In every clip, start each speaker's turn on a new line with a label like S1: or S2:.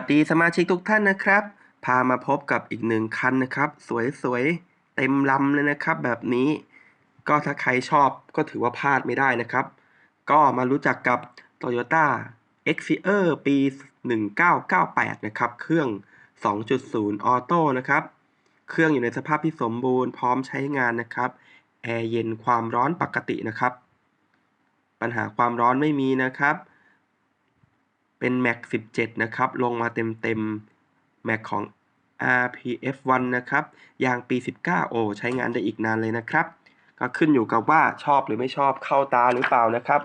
S1: สวัสดีสมาชิกทุกท่านนะครับ พามาพบกับอีกหนึ่งคันนะครับ สวยๆ เต็มลำเลยนะครับ แบบนี้ ก็ถ้าใครชอบก็ถือว่าพลาดไม่ได้นะครับ ก็มารู้จักกับ Toyota x f i e r ปี 1998 นะครับ เครื่อง 2.0 ออโต้นะครับ เครื่องอยู่ในสภาพที่สมบูรณ์พร้อมใช้งานนะครับแอร์เย็นความร้อนปกตินะครับ ปัญหาความร้อนไม่มีนะครับ เป็น Mac 17 นะครับ ลงมาเต็มๆ Mac ของ RPF1 นะครับ ยางปี 19 โอ ใช้งานได้อีกนานเลยนะครับ ก็ขึ้นอยู่กับว่าชอบหรือไม่ชอบเข้าตาหรือเปล่านะครับ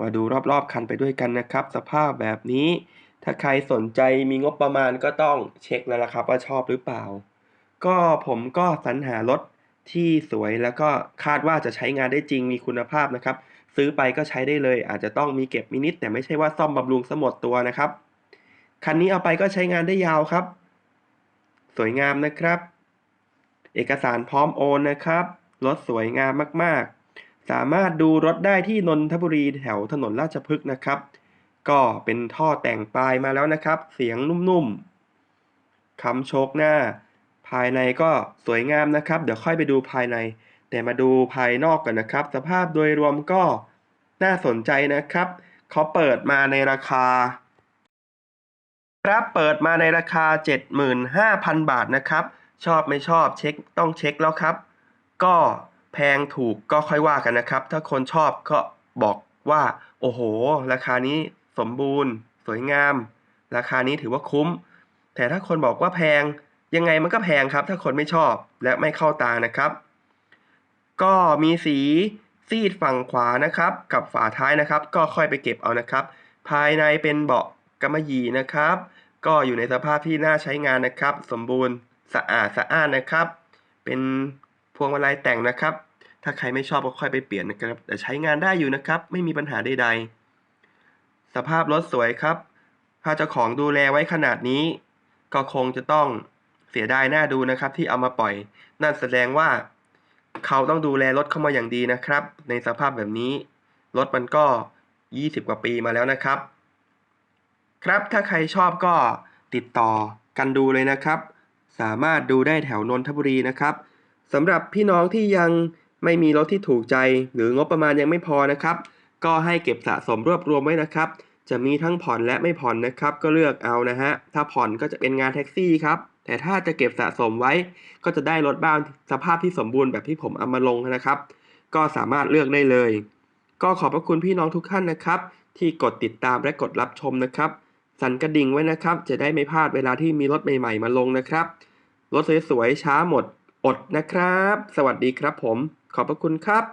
S1: มาดูรอบๆคันไปด้วยกันนะครับ สภาพแบบนี้ ถ้าใครสนใจมีงบประมาณก็ต้องเช็คแล้วล่ะครับว่าชอบหรือเปล่า ก็ผมก็สรรหารถที่สวยแล้วก็คาดว่าจะใช้งานได้จริงมีคุณภาพนะครับ ซื้อไปก็ใช้ได้เลย อาจจะต้องมีเก็บมินิดแต่ไม่ใช่ว่าซ่อมบำรุงสมดตัวนะครับ คันนี้เอาไปก็ใช้งานได้ยาวครับ สวยงามนะครับ เอกสารพร้อมโอนนะครับ รถสวยงามมากๆ สามารถดูรถได้ที่นนทบุรีแถวถนนราชพฤกษ์นะครับ ก็เป็นท่อแต่งปลายมาแล้วนะครับ เสียงนุ่มๆคำโชคหน้า ภายในก็สวยงามนะครับ เดี๋ยวค่อยไปดูภายใน แต่มาดูภายนอกก่อนนะครับ สภาพโดยรวมก็น่าสนใจนะครับเขาเปิดมาในราคาครับเปิดมาในราคา 75,000 บาทนะครับ ชอบไม่ชอบเช็คต้องเช็คแล้วครับ ก็แพงถูกก็ค่อยว่ากันนะครับ ถ้าคนชอบก็บอกว่า โอ้โห ราคานี้สมบูรณ์ สวยงาม ราคานี้ถือว่าคุ้ม แต่ถ้าคนบอกว่าแพงยังไงมันก็แพงครับ ถ้าคนไม่ชอบและไม่เข้าตานะครับ ก็มีสีซีดฝั่งขวานะครับ กับฝาท้ายนะครับ ก็ค่อยไปเก็บเอานะครับ ภายในเป็นเบาะกำมะหยี่นะครับ ก็อยู่ในสภาพที่น่าใช้งานนะครับ สมบูรณ์สะอาดสะอ้านนะครับ เป็นพวงมาลัยแต่งนะครับ ถ้าใครไม่ชอบก็ค่อยไปเปลี่ยนนะครับ แต่ใช้งานได้อยู่นะครับ ไม่มีปัญหาใดๆ สภาพรถสวยครับ ถ้าเจ้าของดูแลไว้ขนาดนี้ ก็คงจะต้องเสียดายหน้าดูนะครับ ที่เอามาปล่อย นั่นแสดงว่า เขาต้องดูแลรถเข้ามาอย่างดีนะครับ ในสภาพแบบนี้ รถมันก็ 20 กว่าปีมาแล้วนะครับ ครับถ้าใครชอบก็ติดต่อกันดูเลยนะครับ สามารถดูได้แถวนนทบุรีนะครับสำหรับพี่น้องที่ยังไม่มีรถที่ถูกใจ หรืองบประมาณยังไม่พอนะครับ ก็ให้เก็บสะสมรวบรวมไว้นะครับ จะมีทั้งผ่อนและไม่ผ่อนนะครับ ก็เลือกเอานะฮะถ้าผ่อนก็จะเป็นงานแท็กซี่ครับ แต่ถ้าจะเก็บสะสมไว้ ก็จะได้รถบ้านสภาพที่สมบูรณ์แบบที่ผมเอามาลงนะครับ ก็สามารถเลือกได้เลย ก็ขอบพระคุณพี่น้องทุกท่านนะครับ ที่กดติดตามและกดรับชมนะครับ สั่นกระดิ่งไว้นะครับ จะได้ไม่พลาดเวลาที่มีรถใหม่ๆ มาลงนะครับ รถสวยๆช้าหมดอดนะครับ สวัสดีครับผม ขอบพระคุณครับ